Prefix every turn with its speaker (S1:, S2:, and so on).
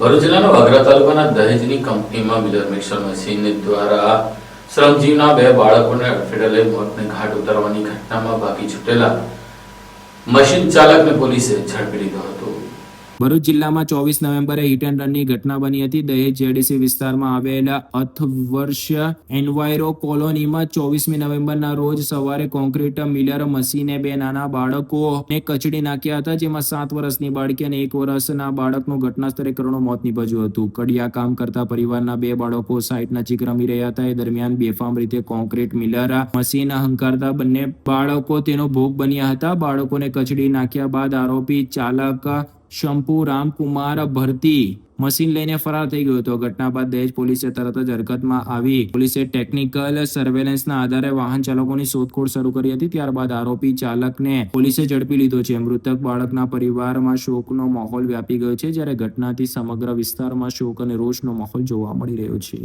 S1: ભરૂચ જિલ્લાના વાગરા તાલુકાના દહેજની કંપનીમાં મિલર મિક્સર મશીન દ્વારા શ્રમજીવના બે બાળકોને અડફેટે મોતને ઘાટ ઉતારવાની ઘટનામાં બાકી છૂટેલા મશીન ચાલકને પોલીસે ઝડપી લીધો હતો.
S2: ભરૂચ જિલ્લામાં ચોવીસ નવેમ્બરે હિટ એન્ડ રનની ઘટના બની હતી. દહેજ જેડીસી વિસ્તારમાં આવેલા અથવર્ષ એન્વાયરો કોલોનીમાં ચોવીસમી નવેમ્બરના રોજ સવારે કોન્ક્રીટ મિલર મશીને બે નાના બાળકોને કચડી નાખ્યા હતા, જેમાં સાત વર્ષની બાળકી અને એક વર્ષના બાળકનું ઘટના સ્થળે કરોડો મોત નીપજ્યું હતું. કડિયા કામ કરતા પરિવારના બે બાળકો સાઈટ નજીક રમી રહ્યા હતા. એ દરમિયાન બેફામ રીતે કોન્ક્રીટ મિલર મશીન હંકારતા બંને બાળકો તેનો ભોગ બન્યા હતા. બાળકોને કચડી નાખ્યા બાદ આરોપી ચાલક શંપુ રામકુમાર ભરતી. મશીન લઈને ફરાર થઈ ગયો હતો. ઘટના બાદ દહેજ પોલીસે તરત જ હરકતમાં આવી. પોલીસે ટેકનિકલ સર્વેલન્સના આધારે વાહન ચાલકોની શોધખોળ શરૂ કરી હતી. ત્યારબાદ આરોપી ચાલકને પોલીસે ઝડપી લીધો છે. મૃતક બાળકના પરિવારમાં શોકનો માહોલ વ્યાપી ગયો છે, જ્યારે ઘટનાથી સમગ્ર વિસ્તારમાં શોક અને રોષનો માહોલ જોવા મળી રહ્યો છે.